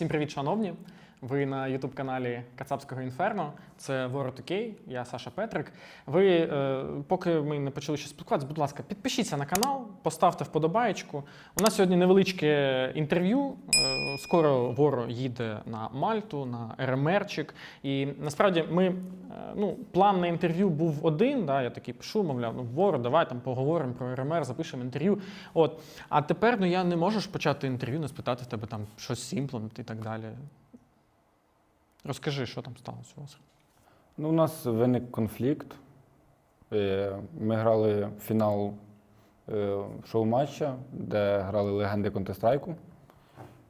Всім привіт, шановні! Ви на Ютуб-каналі Кацапського Інферно. Це Ворот Окей, я Саша Петрик. Ви, е, поки ми не почали ще спілкуватися, будь ласка, підпишіться на канал, поставте вподобаєчку. У нас сьогодні невеличке інтерв'ю. Е, скоро Воро їде на Мальту, на РМРчик. І насправді ми, е, ну, план на інтерв'ю був один. Да, я такий пишу, мовляв, ну Воро, давай там поговоримо про РМР, запишемо інтерв'ю. От. А тепер ну, я не можу почати інтерв'ю, не спитати тебе там щось сімплом і так далі. Розкажи, що там сталося у вас? Ну, у нас виник конфлікт. Е, Ми грали фінал шоу-матча, де грали легенди Counter-Strike.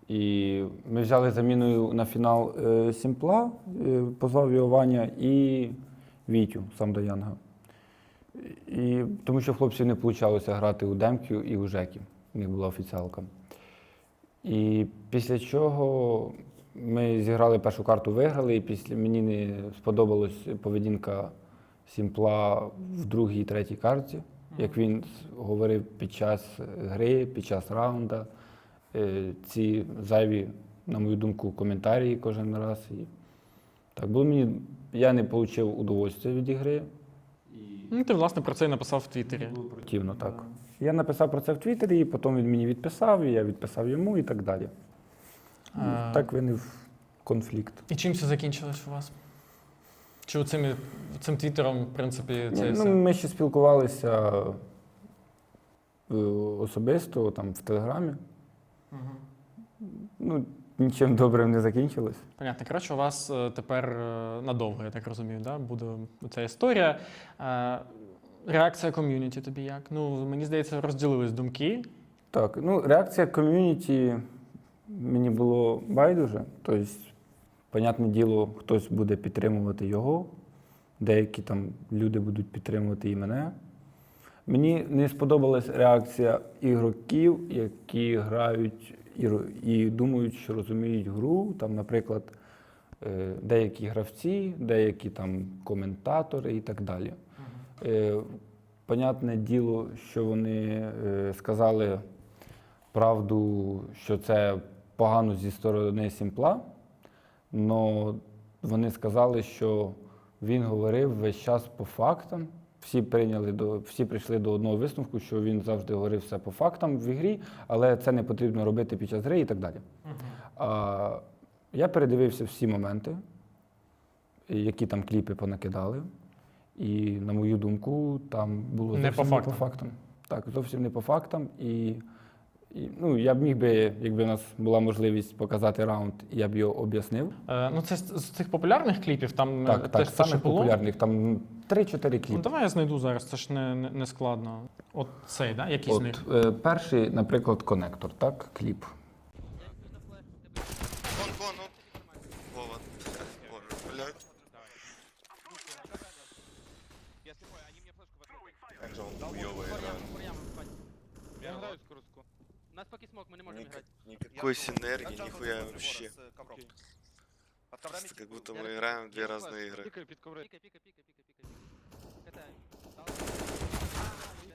І ми взяли заміною на фінал е, Сімпла, е, позвав його Ваня і Вітю Самдоянга. І, тому що хлопців не вийшло грати у Демків і у Жеків. У них була офіціалка. І після чого ми зіграли першу карту, виграли, і після мені не сподобалась поведінка Сімпла в другій і третій карті, як він говорив під час гри, під час раунда. Е, Ці зайві, на мою думку, коментарі кожен раз. І так було мені. Я не отримав удовольствия від ігри. Ну, ти, власне, про це і написав в Твіттері. Було противно, так. Я написав про це в Твіттері, і потім він мені відписав, і я відписав йому і так далі. А, Так виник конфлікт. І чим це закінчилось у вас? Чи цим, цим твіттером, в принципі, це Ні, все? ну, ми ще спілкувалися е, особисто там, в Телеграмі. Мгм. Ну, нічим добрим не закінчилось. Понятно. Коротше, у вас е, тепер е, надовго, я так розумію, да? буде ця історія. Е, Реакція ком'юніті тобі як? Ну, мені здається, розділились думки. Так, ну, реакція ком'юніті мені було байдуже. Тобто, понятне діло, хтось буде підтримувати його, деякі там люди будуть підтримувати і мене. Мені не сподобалась реакція ігроків, які грають і, і думають, що розуміють гру. Там, наприклад, е, деякі гравці, деякі там коментатори і так далі. Е, Понятне діло, що вони е, сказали правду, що це погано зі сторони Сімпла, але вони сказали, що він говорив весь час по фактам. Всі прийняли до всі прийшли до одного висновку, що він завжди говорив все по фактам в ігрі, але це не потрібно робити під час гри і так далі. А, я передивився всі моменти, які там кліпи понакидали. І, на мою думку, там було Не зовсім по не по фактам. Так, зовсім не по фактам. І, і ну, я б міг би, якби у нас була можливість показати раунд, я б його об'яснив. Е, Ну, це з з цих популярних кліпів, там е, Так, те, так, те, що самих було. популярних, там 3-4 Ну, кліпи. давай я знайду зараз, це ж не, не, не складно. От цей, да? Який з них? От, е, перший, наприклад, конектор, так, кліп. Вон, вон. Вова. Блядь. В. Я играю скоростку. У нас поки смог, мы не можем Ник- играть. Никакой синергии, нихуя вообще. Просто как будто мы играем в две разные игры. Пикай, під коври. Пикай, пикай, пикай, пикай, пикай. Катаем.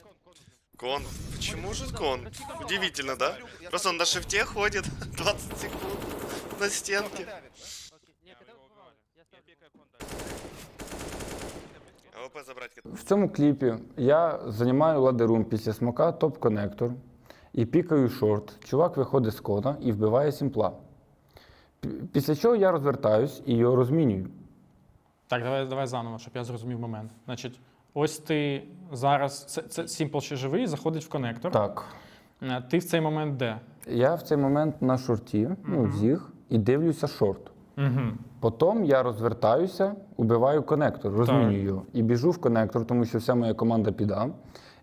Кон, кон нужен. Кон. Почему же кон? Удивительно, да? Просто он на шифте ходит 20 секунд на стенке. Окей, не, когда убивал, я ставлю кон АВП забрать. В цьому кліпі я займаю ладерум після смока топ-конектор і пікаю шорт. Чувак виходить з кода і вбиває сімпла. Після чого я розвертаюсь і його розмінюю. Так, давай, давай заново, щоб я зрозумів момент. Значить, ось ти зараз, це, це Simple ще живий, заходить в конектор. Так. Е, Ти в цей момент де? Я в цей момент на шорті, ну, зіг, і дивлюся шорт. Угу. Потім я розвертаюся, убиваю конектор, розмінюю його і біжу в конектор, тому що вся моя команда піда.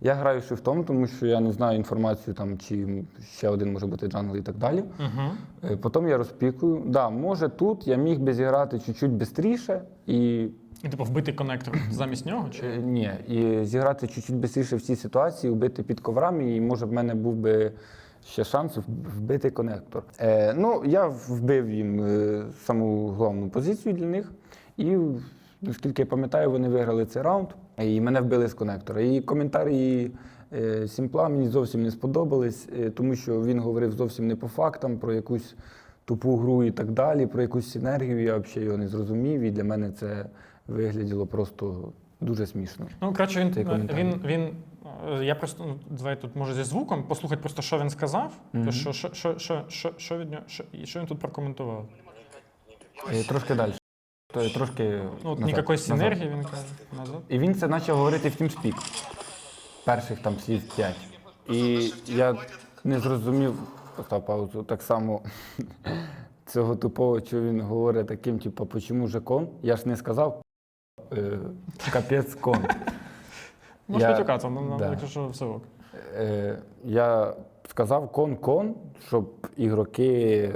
Я граю шифтом, тому що я не знаю інформацію, там, чи ще один може бути джангл і так далі. Угу. Потім я розпікую. Да, може тут я міг би зіграти чуть-чуть швидше і І типу вбити конектор замість нього? Чи? е, ні, і зіграти чуть-чуть швидше в цій ситуації, вбити під коврами, і може в мене був би ще шанс вбити конектор. Е, ну, я вбив їм е, саму головну позицію для них, і наскільки я пам'ятаю, вони виграли цей раунд, і мене вбили з конектора. І коментарі е, Сімпла мені зовсім не сподобались, е, тому що він говорив зовсім не по фактам про якусь тупу гру і так далі, про якусь синергію я взагалі його не зрозумів, і для мене це вигляділо просто дуже смішно. Ну, коротше, він, він, він, е, я просто, ну, давай тут може зі звуком послухати просто, що він сказав, Мгм. що, що, що, що, що, що від нього, що, що він тут прокоментував. Е, Трошки далі. То- Трошки Ну, от назад, ніякої назад. синергії, він каже, назад. І він це почав говорити в TeamSpeak. Перших там слів 5. І я не зрозумів, постав паузу, так само цього тупого, що він говорить таким, типу, почому же кон? Я ж не сказав е, капець кон. Можеш Я- матюкатися, ну, ну, да. якщо що, все ок. Е, я сказав кон-кон, щоб ігроки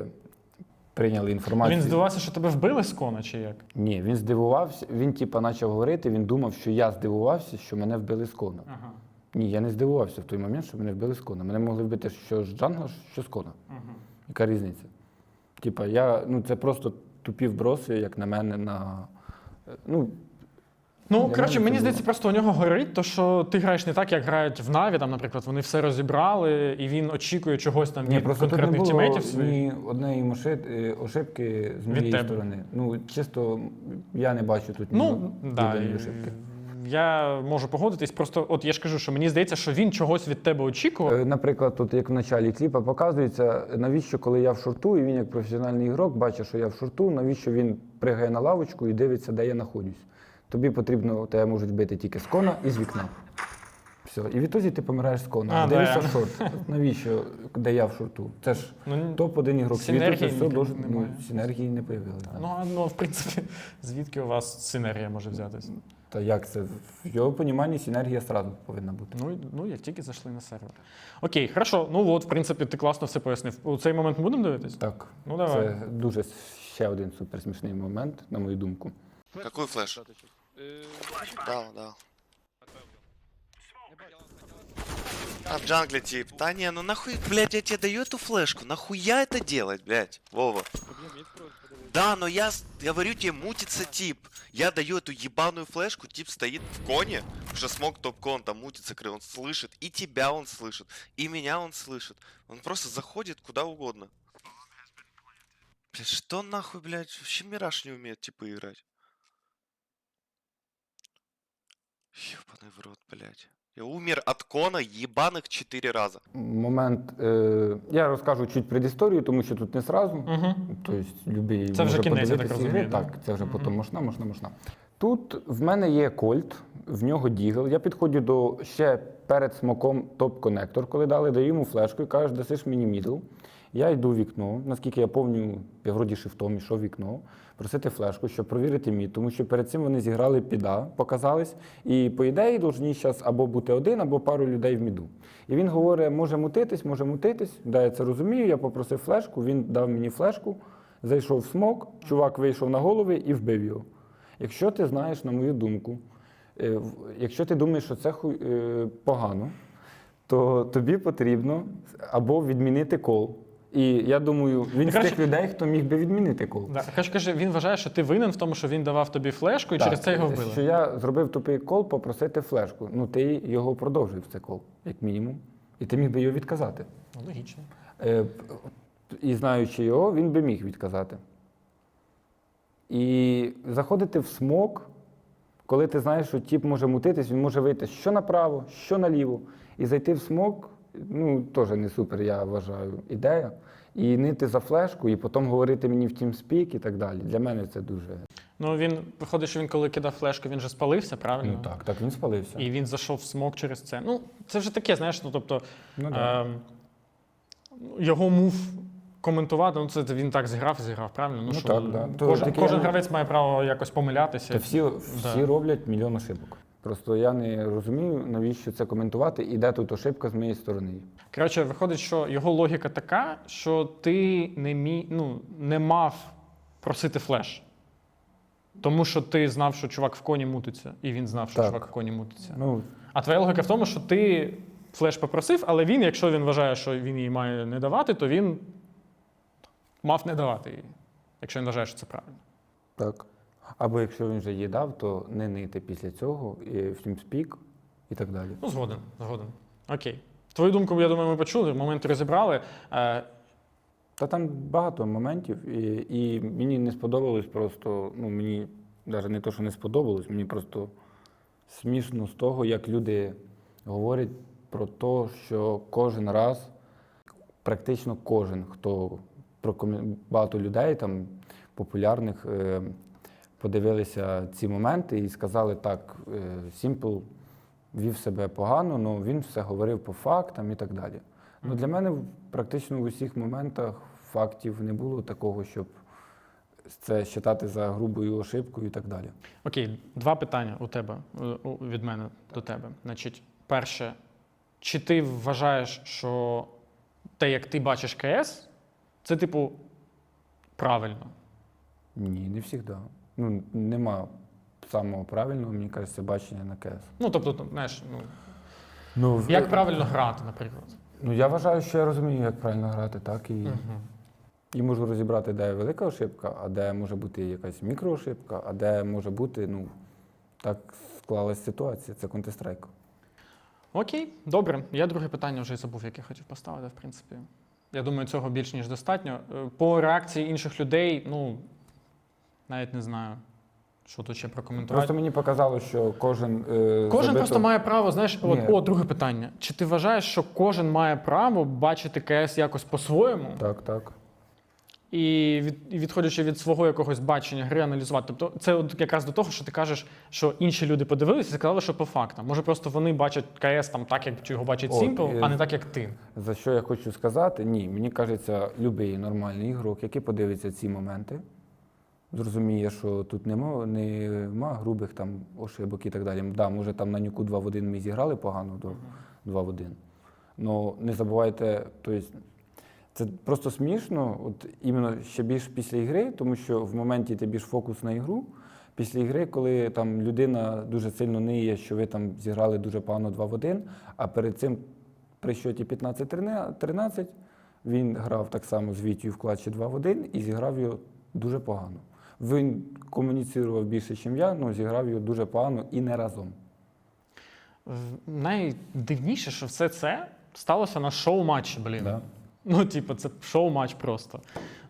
прийняли інформацію. Він здивувався, що тебе вбили з кона, чи як? Ні, він здивувався, він типа почав говорити, він думав, що я здивувався, що мене вбили з кона. Ага. Ні, я не здивувався в той момент, що мене вбили з кона. Мене могли вбити що з джангла, що з кона. Ага. Яка різниця? Типа, я, ну це просто тупі вброси, як на мене, на. Ну, Ну, коротше, мені здається, просто у нього горить, то що ти граєш не так, як грають в Наві, там, наприклад, вони все розібрали, і він очікує чогось там ні, від просто тут не конкретних було тімейтів своїх. ні однієї маши- е, ошибки з моєї тебе. сторони. Ну, чисто я не бачу тут ні Ну, да, єдиної і- ошибки. я можу погодитись. Просто, от я ж кажу, що мені здається, що він чогось від тебе очікував. Е, Наприклад, тут як в началі кліпа показується, навіщо, коли я в шорту, і він як професіональний ігрок бачить, що я в шорту, навіщо він пригає на лавочку і дивиться, де я знаходжусь. Тобі потрібно, тебе можуть бити тільки з кона і з вікна. Все. І відтоді ти помираєш з кона. А, дивишся да. шорт. Навіщо, де я в шорту? Це ж Ну, топ-1 ігрок світу, це все должен, ну, синергії не появилось. Ну, а, ну, в принципі, звідки у вас синергія може взятися? Та як це? В його поніманні синергія одразу повинна бути. Ну, ну, як тільки зайшли на сервер. Окей, хорошо. Ну от, в принципі, ти класно все пояснив. У цей момент ми будемо дивитись? Так. Ну, давай. Це дуже ще один суперсмішний момент, на мою думку. Какой флеш? Э, Да, да. А в джангле тип. Да не, ну нахуй, блядь, я тебе даю эту флешку. Нахуя это делать, блядь, Вова? Да, но я с- говорю тебе, мутится тип. Я даю эту ебаную флешку, тип стоит в коне, уже смог топ-кон, там мутится кры, он слышит, и тебя он слышит, и меня он слышит. Он просто заходит куда угодно. Блядь, что нахуй, блядь, вообще Мираж не умеет типа играть. Ебаный в рот, блядь. Я умер от кона ебаных четыре раза. Момент. Е, я розкажу чуть предісторію, тому що тут не сразу. Угу. Тобто, любий Це вже може кінець, я так подивитися розумію, ігри. да? Так, це вже Мгм. потім можна, можна, можна. Тут в мене є кольт, в нього дігл. Я підходжу до ще перед смоком топ-конектор, коли дали, даю йому флешку і кажуть, дасиш мені мідл. Я йду в вікно, наскільки я пам'ятаю, я вроді шифтом йшов в вікно, просити флешку, щоб провірити мід, тому що перед цим вони зіграли піда, показались. І по ідеї повинні зараз або бути один, або пару людей в міду. І він говорить, може мутитись, може мутитись. Да, я це розумію. Я попросив флешку, він дав мені флешку, зайшов в смок, чувак вийшов на голови і вбив його. Якщо ти знаєш, на мою думку, якщо ти думаєш, що це е, погано, то тобі потрібно або відмінити кол. І я думаю, він з тих людей, хто міг би відмінити кол. Да. Каже, каже, він вважає, що ти винен в тому, що він давав тобі флешку, і через це його вбили. Що я зробив тупий кол попросити флешку. Ну ти його продовжив цей кол, як мінімум. І ти міг би його відказати. Ну, логічно. Е, І знаючи його, він би міг відказати. І заходити в смок, коли ти знаєш, що тіп може мутитись, він може вийти що направо, що наліво. І зайти в смок, ну, теж не супер, я вважаю, ідея. І нити за флешку, і потім говорити мені в TeamSpeak і так далі. Для мене це дуже. Ну він виходить, що він коли кидав флешку, він же спалився, правильно? Ну так, так він спалився. І він зайшов в смок через це. Ну, це вже таке, знаєш, ну тобто Ну, да. ем, його мув коментувати, ну це він так зіграв, зіграв, правильно? Ну, Ну, що, так, да. То Кожен, таке- кожен гравець має право якось помилятися. Та всі, всі роблять мільйон ошибок. Просто я не розумію, навіщо це коментувати, і де тут ошибка з моєї сторони. Коротше, виходить, що його логіка така, що ти не мі... ну, не мав просити флеш. Тому що ти знав, що чувак в коні мутиться, і він знав, що Так. чувак в коні мутиться. Ну, А твоя логіка в тому, що ти флеш попросив, але він, якщо він вважає, що він її має не давати, то він мав не давати її, якщо він вважає, що це правильно. так. Або якщо він вже її дав, то не нити після цього, і в TeamSpeak і так далі. Ну, згоден, згоден. Окей. Твою думку, я думаю, ми почули, момент розібрали. Е, Та там багато моментів, і, і мені не сподобалось просто, ну мені навіть не те, що не сподобалось, мені просто смішно з того, як люди говорять про те, що кожен раз, практично кожен, хто багато людей там популярних е, подивилися ці моменти і сказали, так, е, Сімпл вів себе погано, але він все говорив по фактам і так далі. Ну, для мене практично в усіх моментах фактів не було такого, щоб це вважати за грубою ошибкою і так далі. Окей, два питання у тебе е, від мене до тебе. Значить, перше, чи ти вважаєш, що те, як ти бачиш КС, це типу правильно? Ні, не завжди. Ну, нема самого правильного, мені кажеться, бачення на КС. Ну, тобто, там, знаєш, ну, Ну, як правильно грати, наприклад. ну я вважаю, що я розумію, як правильно грати, так і, Мгм. і можу розібрати, де велика ошибка, а де може бути якась мікроошибка, а де може бути, ну, так склалась ситуація, це Counter-Strike. Окей, добре. Я друге питання вже й забув, яке хотів поставити, в принципі. Я думаю, цього більш ніж достатньо. Е, По реакції інших людей, ну, навіть не знаю, що тут ще прокоментувати. Просто мені показало, що кожен. Е, Кожен забито- просто має право, знаєш, от, Ні. о, друге питання. Чи ти вважаєш, що кожен має право бачити КС якось по-своєму Так, так. І, від, відходячи від свого якогось бачення гри, аналізувати? Тобто, це от якраз до того, що ти кажеш, що інші люди подивилися і сказали, що по фактам. Може, просто вони бачать КС там так, як його бачить Simple, е, а не так, як ти. За що я хочу сказати? Ні, мені кажеться, будь-який нормальний ігрок, який подивиться ці моменти, зрозуміє, що тут нема, нема грубих там ошибок і так далі. Да, може там на нюку 2 в 1 ми зіграли погано до 2 в 1. Ну не забувайте, тобто, це просто смішно, от іменно ще більш після ігри, тому що в моменті ти більш фокус на ігру. Після ігри, коли там людина дуже сильно ниє, що ви там зіграли дуже погано 2 в 1, а перед цим при счеті 15-13 він грав так само з Вітію в клатчі 2 в 1 і зіграв його дуже погано. Він комуніцирував більше, ніж я, але зіграв його дуже погано і не разом. Найдивніше, що все це сталося на шоу-матчі, блін. Да. Ну, типу, це шоу-матч просто.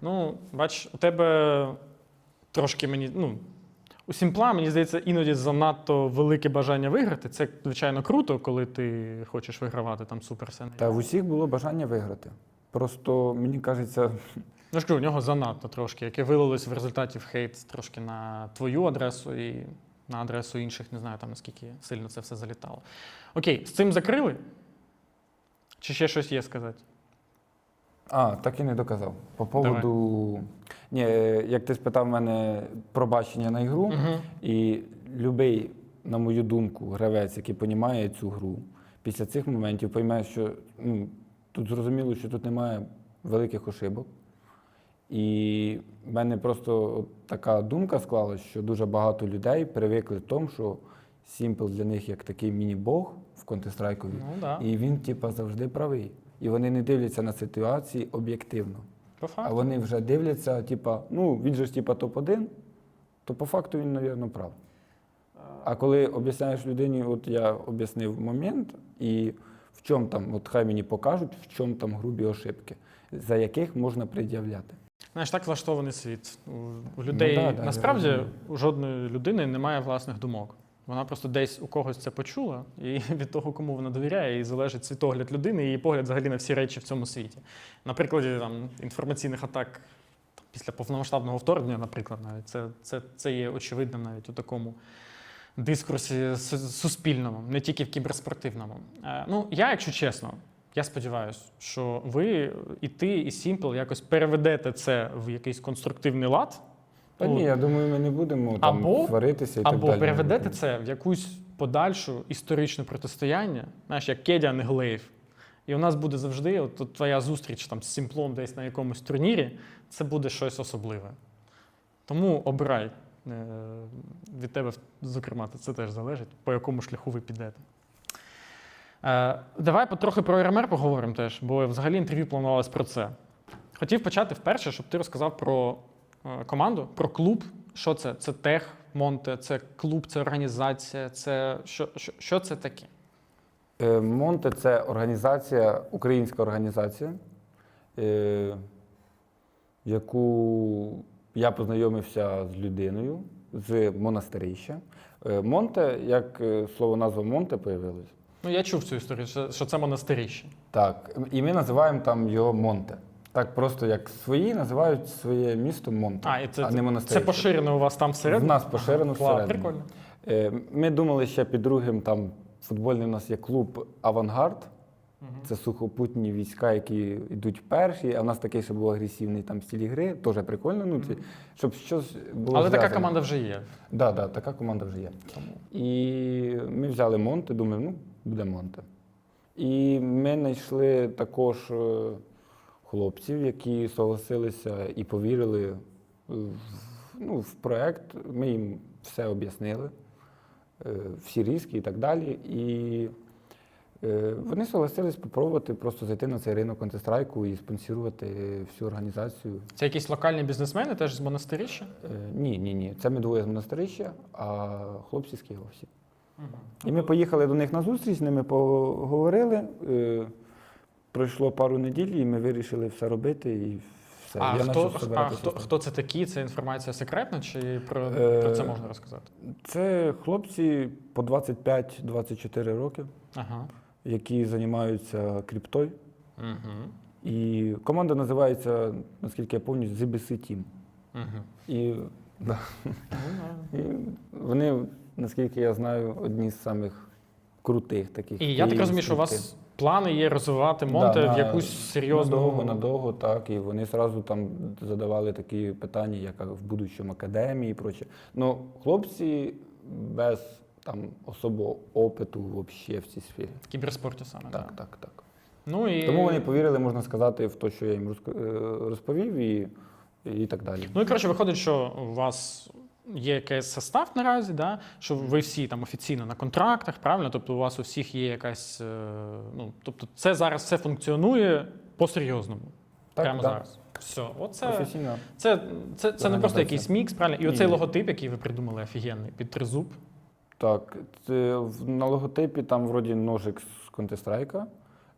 Ну, бач, у тебе трошки мені. ну, У Сімпла, мені здається, іноді занадто велике бажання виграти. Це, звичайно, круто, коли ти хочеш вигравати там суперсени. Та в усіх було бажання виграти. Просто мені кажеться, Ну, ж кажу, у нього занадто трошки, яке вилилось в результаті в хейт трошки на твою адресу і на адресу інших, не знаю там наскільки сильно це все залітало. Окей, з цим закрили? Чи ще щось є сказати? А, так і не доказав. По поводу. Ні, як ти спитав мене про бачення на ігру, Угу. І любий, на мою думку, гравець, який розуміє цю гру, після цих моментів пойме, що ну, тут зрозуміло, що тут немає великих ошибок. І в мене просто така думка склалась, що дуже багато людей привикли к тому, що Simple для них як такий міні-бог в Counter-Strike. Ну да. І він, типа, завжди правий. І вони не дивляться на ситуації об'єктивно. А вони вже дивляться, типа, ну, він же ж типа топ-1, то по факту він, мабуть, прав. А коли об'ясняєш людині, от я об'яснив момент, і в чому там, от хай мені покажуть, в чому там грубі ошибки, за яких можна пред'являти. Знаєш, так влаштований світ. У, у людей да, да, насправді у жодної людини немає власних думок. Вона просто десь у когось це почула, і від того, кому вона довіряє, і залежить світогляд людини і її погляд взагалі на всі речі в цьому світі. На прикладі там, інформаційних атак після повномасштабного вторгнення, наприклад, навіть це, це, це є очевидним навіть у такому дискурсі су- суспільному, не тільки в кіберспортивному. Е, ну, я, якщо чесно, я сподіваюся, що ви і ти, і Simple якось переведете це в якийсь конструктивний лад. Та ні, я думаю, ми не будемо там Або- сваритися і так далі. переведете це в якусь подальшу історичне протистояння, знаєш, як Кедя, а не Глейв. І у нас буде завжди от, от твоя зустріч там, з Сімплом десь на якомусь турнірі, це буде щось особливе. Тому обирай. Е, Від тебе, зокрема, це теж залежить, по якому шляху ви підете. Е, давай потрохи про РМР поговоримо теж, бо взагалі інтерв'ю планувалось про це. Хотів почати вперше, щоб ти розказав про команду, про клуб. Що це? Це тех, Монте, це клуб, це організація, це що, що, що це таке? Е, Монте це організація, українська організація. Е, яку я познайомився з людиною з монастирища. Е, Монте, як е, слово назва Монте появилось. Ну, я чув цю історію, що, це монастиріще. Так, і ми називаємо там його Монте. Так просто як свої називають своє місто Монте, А, і це, а не це поширено у вас там В всередині? нас поширено всередині. прикольно. Е, Ми думали ще під другим, там футбольний у нас є клуб Авангард. Це сухопутні війська, які йдуть перші, а в нас такий ще був агресивний там стиль гри, теж прикольно. Ну, це, щоб щось було. Але така команда вже є. Да, да, така команда вже є. І ми взяли Монте, думаю, ну, буде Монте. І ми знайшли також е, хлопців, які согласилися і повірили в, ну, в проект. Ми їм все об'яснили, е, всі різки і так далі. І е, вони согласились спробувати просто зайти на цей ринок Counter-Strike і спонсорувати всю організацію. Це якісь локальні бізнесмени теж з монастирища? Е, Ні, ні, ні. Це ми двоє з монастирища, а хлопці з Києва всі. І ми поїхали до них на зустріч, з ними поговорили. Е, Пройшло пару неділь, і ми вирішили все робити і все. А, Я хто, почав а хто, хто це такі? Це інформація секретна, чи про, Е, про це можна розказати? Це хлопці по 25-24 роки, Ага. які займаються криптою. Угу. І команда називається, наскільки я пам'ятаю, ZBC Team. Угу. І, да. і вони, наскільки я знаю, одні з самих крутих таких. І я так розумію, що у вас плани є розвивати Монте Да, в якусь серйозну. Надовго, надовго, так. І вони одразу там задавали такі питання, як в будущому академії і проче. Ну, хлопці без там особого опиту взагалі в цій сфері. В кіберспорті саме. Так, Так. так, так. Ну, і... Тому вони повірили, можна сказати, в те, що я їм е, розповів, і, і так далі. Ну і коротше, виходить, що у вас є якийсь состав наразі, да? що ви всі там офіційно на контрактах, правильно? Тобто у вас у всіх є якась. е, Ну, тобто, це зараз все функціонує по-серйозному. Так, прямо да. зараз. Все, оце. Професійно. Це, це, це не просто якийсь мікс, правильно? І Ні, оцей ні. логотип, який ви придумали, офігенний, під тризуб. Так, це на логотипі там вроді ножик з Counter-Strike,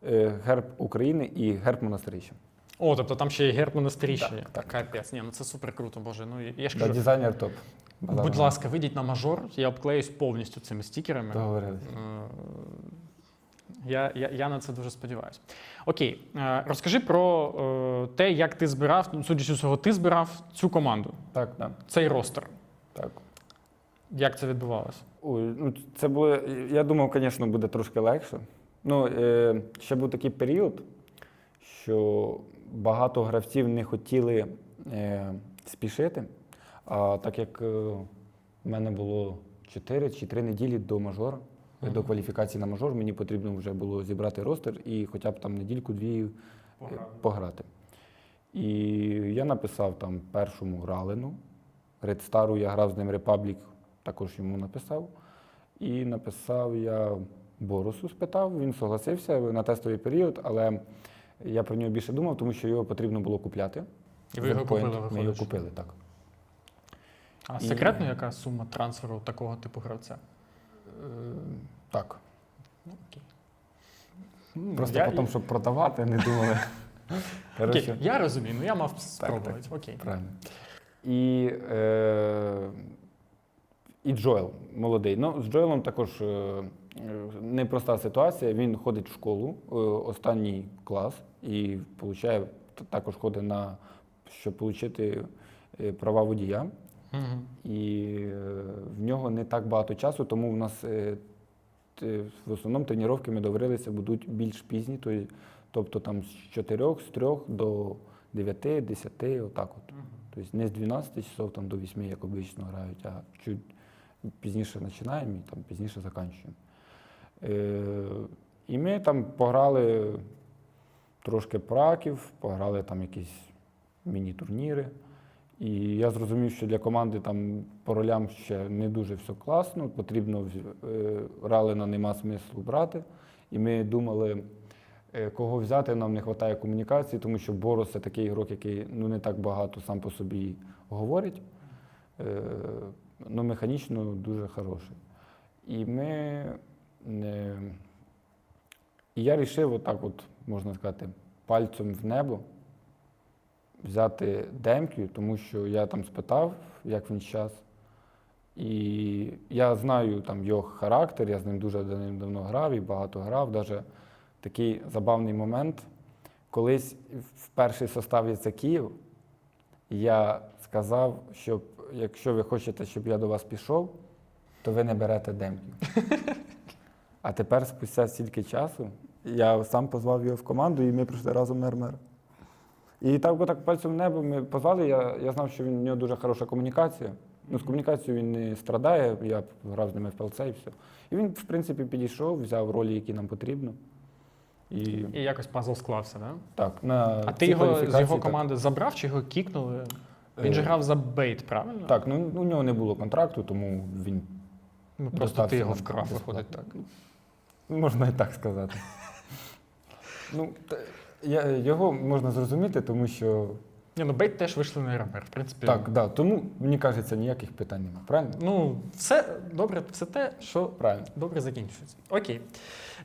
е, герб України і герб монастирища. О, тобто там ще є герб монастиріща. є. Так, так, Капець. Ні, ну це супер круто, боже. Ну я ж Да, кажу, дизайнер топ. будь ласка, вийдіть на мажор, я обклеюсь повністю цими стікерами. Договорились. Е, Я, я, я на це дуже сподіваюся. Окей, е, розкажи про е, те, як ти збирав, ну, судячи з усього, ти збирав цю команду, Так, так, цей ростер. так. Як це відбувалося? Ой, ну це було. Я думав, звісно, буде трошки легше. Ну, е, ще був такий період, що багато гравців не хотіли е, спішити. А так як е, в мене було 4 чи 3 неділі до мажора, Мгм. до кваліфікації на мажор, мені потрібно вже було зібрати ростер і хоча б там недільку-дві е, пограти. І я написав там першому Ралину. Редстару я грав з ним Репаблік, також йому написав. І написав я Борусу, спитав, він согласився на тестовий період, але я про нього більше думав, тому що його потрібно було купляти. І ви його купили, Ми його купили, так. А І- секретно, яка сума трансферу такого типу гравця? Е, Так. Ну, окей. Просто я, потім, щоб продавати, не думали. окей, я розумію, ну я мав спробувати. так. Окей. Правильно. І, е, і Джоел молодий. Ну, з Джоелом також е, непроста ситуація. Він ходить в школу, е, останній клас, і получає, також ходить на щоб отримати права водія. Мгм. І е, в нього не так багато часу, тому в нас е, в основному тренування ми договорилися будуть більш пізні, тобто там з 4, з 3 до 9, 10, отак от. Тобто не з 12 часов там, до 8, як обично грають, а чуть пізніше починаємо і там пізніше закінчуємо. Е, і ми там пограли трошки праків, пограли там якісь міні-турніри. І я зрозумів, що для команди там по ролям ще не дуже все класно, потрібно е, нема смислу брати. І ми думали, е, кого взяти, нам не вистачає комунікації, тому що Борос це такий ігрок, який ну, не так багато сам по собі говорить, ну, механічно дуже хороший. І ми. Е, І я вирішив, отак, от, можна сказати, пальцем в небо взяти демки, тому що я там спитав, як він час. І я знаю там його характер, я з ним дуже давно грав і багато грав. Даже такий забавний момент. Колись в перший состав це Київ, я сказав, щоб якщо ви хочете, щоб я до вас пішов, то ви не берете демків. А тепер, спустя стільки часу, я сам позвав його в команду, і ми прийшли разом на РМР. І так, отак пальцем в небо ми позвали. Я, я знав, що він, у нього дуже хороша комунікація. Ну, з комунікацією він не страдає, я грав з ними в ПЛЦ і все. І він, в принципі, підійшов, взяв ролі, які нам потрібно. І І якось пазл склався, да? так, на А ти його з його так. команди забрав чи його кікнули? Він же Е, грав за бейт, правильно? Так, ну у нього не було контракту, тому він Ну, просто ти його вкрав, виходить так. Можна і так сказати. ну, я, його можна зрозуміти, тому що Ні, ну бейт теж вийшли на РМР, в принципі. так, да, тому мені кажеться, ніяких питань немає. Правильно? Ну, все добре, все те, що Правильно. добре закінчується. Окей.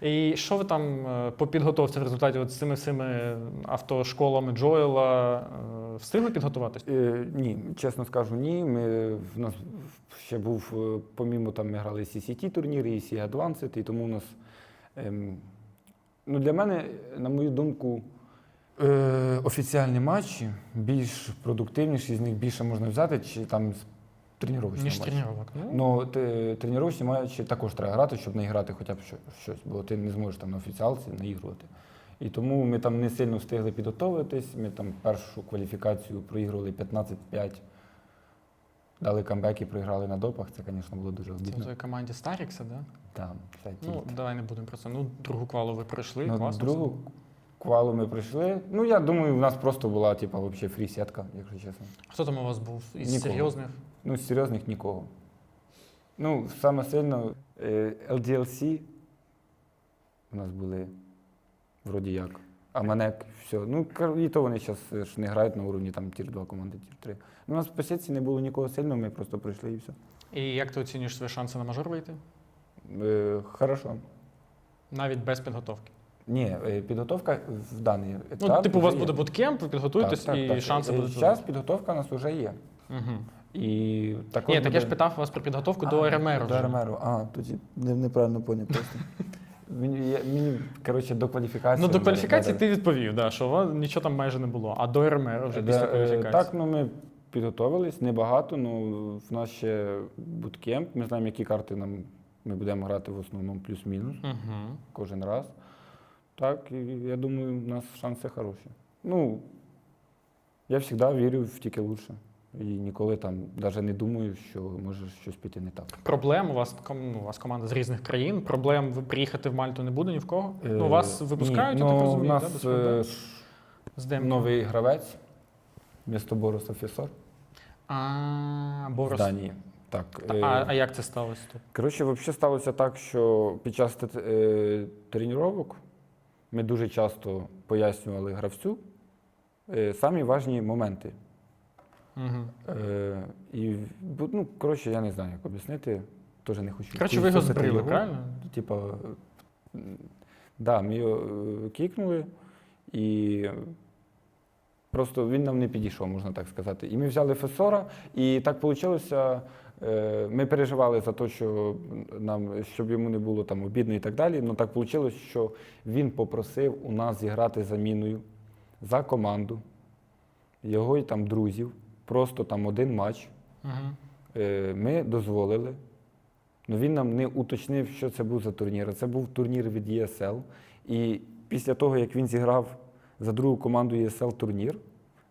І що ви там е, по підготовці в результаті от з цими всіми автошколами Джоела е, встигли підготуватись? Е, ні, чесно скажу, ні. Ми, в нас ще був, е, помімо там ми грали CCT турніри і C Advanced, і тому у нас, ну для мене, на мою думку, е, офіціальні матчі більш продуктивніші, з них більше можна взяти, чи там тренувачні Ніж матчі. Ну, Ну, тренувачні матчі також треба грати, щоб не грати хоча б щось, бо ти не зможеш там на офіціалці наігрувати. І тому ми там не сильно встигли підготовитись. Ми там першу кваліфікацію проігрували 15-5. Дали камбек і проіграли на допах. Це, звісно, було дуже це в обідно. той команді Старікса, да? Там, все Ну, давай не будемо про це. Ну, другу квалу ви пройшли, Ну, класно. другу все. квалу ми прийшли. Ну, я думаю, в нас просто була, типа, взагалі фрі-сетка, якщо чесно. Хто там у вас був із Нікого. серйозних? Ну, з серйозних нікого. Ну, саме сильно е, LDLC у нас були вроді як. А Манек, все. Ну, і то вони зараз не грають на уровні там тір 2 команди, тір 3. Ну, у нас по сітці не було нікого сильного, ми просто прийшли і все. І як ти оцінюєш свої шанси на мажор вийти? Е, хорошо. Навіть без підготовки. Ні, е, підготовка в даний етап. Ну, типу, у вас вже буде буткемп, ви підготуєтесь Так, так, і так. шанси Е, будуть. Зараз підготовка у нас вже є. Угу. І також Ні, так я ж питав вас про підготовку А, до РМР. До вже. РМР. А, тоді не- неправильно поняв просто. Мені, я- мені коротше, до кваліфікації. Ну, до кваліфікації ти відповів, да, що нічого там майже не було. А до РМР вже після Е, кваліфікації. Так, ну ми підготовились, небагато, ну в нас ще буткемп. Ми знаємо, які карти нам ми будемо грати в основному плюс-мінус Угу. кожен раз. Так, і я думаю, у нас шанси хороші. Ну, я завжди вірю в тільки лучше. І ніколи там навіть не думаю, що може щось піти не так. Проблем у вас ну, у вас команда з різних країн. Проблем ви приїхати в Мальту не буде ні в кого. ну, Е, вас ні, випускають, я ну, так розумію, нас да, е, З новий гравець, місто Борис Офісор А, в Борос. Данії. Так, А, е, а, а як це сталося тут? Коротше, взагалі сталося так, що під час е, тренувань ми дуже часто пояснювали гравцю е, самі важні моменти. Угу. Е, і, ну, коротше, я не знаю, як об'яснити. Теж не хочу. Коротше, ви його збрили, правильно? Типа, да, ми його е, кікнули, і просто він нам не підійшов, можна так сказати. І ми взяли Фесора, і так вийшло. Ми переживали за те, що нам, щоб йому не було там обідно і так далі. Ну так вийшло, що він попросив у нас зіграти заміною за команду, його і там друзів, просто там один матч. Угу. Е, Ми дозволили. Ну, він нам не уточнив, що це був за турнір. Це був турнір від ESL. І після того, як він зіграв за другу команду ESL турнір,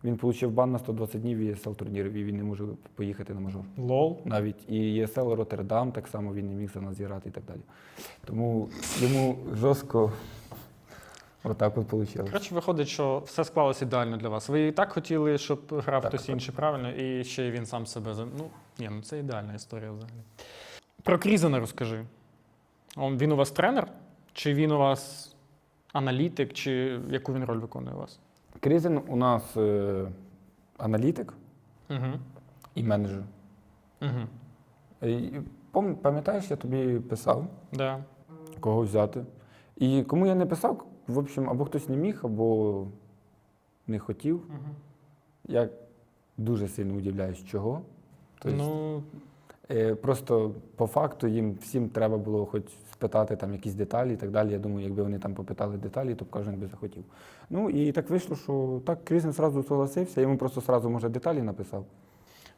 він отримав бан на 120 днів ESL турнірів, і він не може поїхати на мажор. Лол. Навіть і ESL Роттердам так само він не міг за нас зіграти і так далі. Тому йому жорстко отак от вийшло. Коротше, виходить, що все склалося ідеально для вас. Ви і так хотіли, щоб грав Так, хтось так. інший, правильно? І ще й він сам себе. за- Ну, ні, ну це ідеальна історія взагалі. Про Крізена розкажи. Он, він у вас тренер? Чи він у вас аналітик, чи яку він роль виконує у вас? Крізен у нас е, аналітик Угу. і менеджер. Угу. Е, і пам- Пам'ятаєш, я тобі писав, Да. кого взяти. І кому я не писав, в общем, або хтось не міг, або не хотів. Угу. Я дуже сильно удивляюсь, чого. Тобто, Ну, Е, Просто по факту їм всім треба було хоч спитати там якісь деталі і так далі. Я думаю, якби вони там попитали деталі, то б кожен би захотів. Ну і так вийшло, що так Крізен зразу согласився, йому просто зразу, може, деталі написав.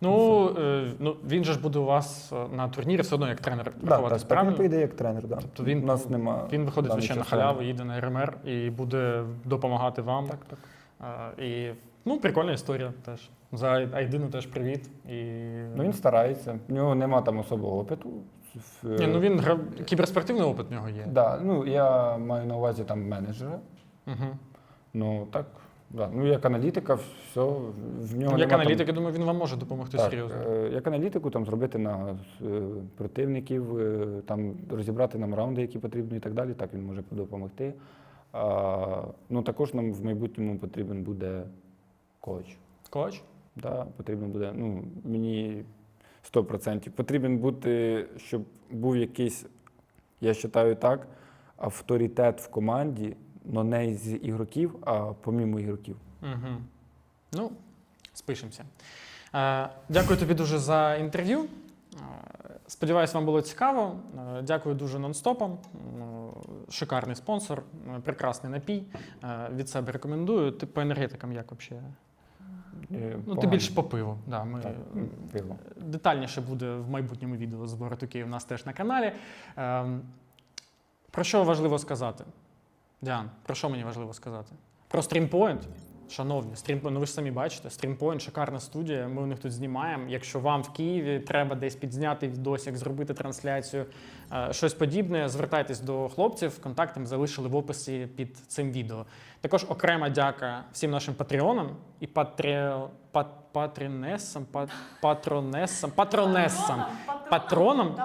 Ну, е, ну він же ж буде у вас е, на турнірі все одно як тренер так, так він правильно? поїде як тренер, да. Тобто він, У нас нема. він виходить, звичайно, на халяву, їде на РМР і буде допомагати вам. Так, так. А, і, ну, прикольна історія теж. За Айдину теж привіт. І... Ну він старається. В нього нема там особого опиту. В- Ні, ну він гра... кіберспортивний опит в нього є. Да, ну я маю на увазі там менеджера. Угу. Ну так. Да. Ну, як аналітика, все, в нього Як нема там- аналітик, я думаю, він вам може допомогти Так, серйозно. е, як аналітику там зробити на е, противників, е, там розібрати нам раунди, які потрібні і так далі. Так він може допомогти. А, ну також нам в майбутньому потрібен буде коуч. Коч? Да, потрібно буде, ну, мені 100%. Потрібен бути, щоб був якийсь, я вважаю так, авторитет в команді, але не з ігроків, а помімо ігроків. Угу. Ну, спишемося. Е, дякую тобі дуже за інтерв'ю. Е, Сподіваюсь, вам було цікаво. Е, Дякую дуже нонстопам. М, Шикарний спонсор, е, прекрасний напій. Е, Від себе рекомендую. Ти по енергетикам як взагалі? Е, Ну, ти більше по пиву. Да, ми, Так, пиво. Детальніше буде в майбутньому відео з Борту Київ у нас теж на каналі. Ем, про що важливо сказати? Діан, про що мені важливо сказати? Про StreamPoint. Шановні, StreamPoint, ну ви ж самі бачите, StreamPoint, шикарна студія. Ми у них тут знімаємо. Якщо вам в Києві треба десь підзняти відосик, зробити трансляцію, е, щось подібне, звертайтесь до хлопців. Контакти ми залишили в описі під цим відео. Також окрема дяка всім нашим патреонам і патре... пат... патрінесам, пат... патронесам, патронесам, патронам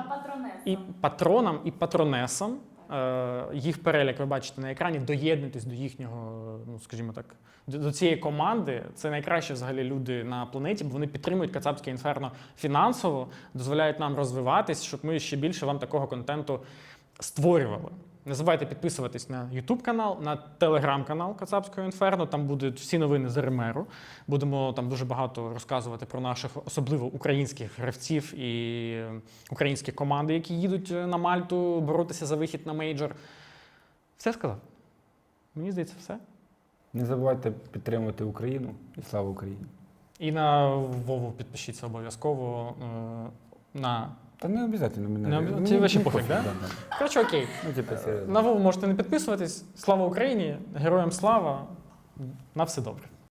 і патронам і патронесам. Е, Їх перелік ви бачите на екрані. Доєднуйтесь до їхнього, ну скажімо так, до цієї команди. Це найкращі взагалі люди на планеті, бо вони підтримують Кацапське інферно фінансово, дозволяють нам розвиватись, щоб ми ще більше вам такого контенту створювали. Не забувайте підписуватись на YouTube канал, на телеграм канал Кацапського інферно. Там будуть всі новини з РМРу. Будемо там дуже багато розказувати про наших, особливо українських гравців і українські команди, які їдуть е, на Мальту боротися за вихід на мейджор. Все сказав. Мені здається, все. Не забувайте підтримувати Україну і слава Україні. І на Вову підпишіться обов'язково. е, На Та не обов'язково мене. Не Тебе вообще пофіг, да? Короче, окей. Ну, типу, серйозно. На Вову можете не підписуватись. Слава Україні! Героям слава! На все добре.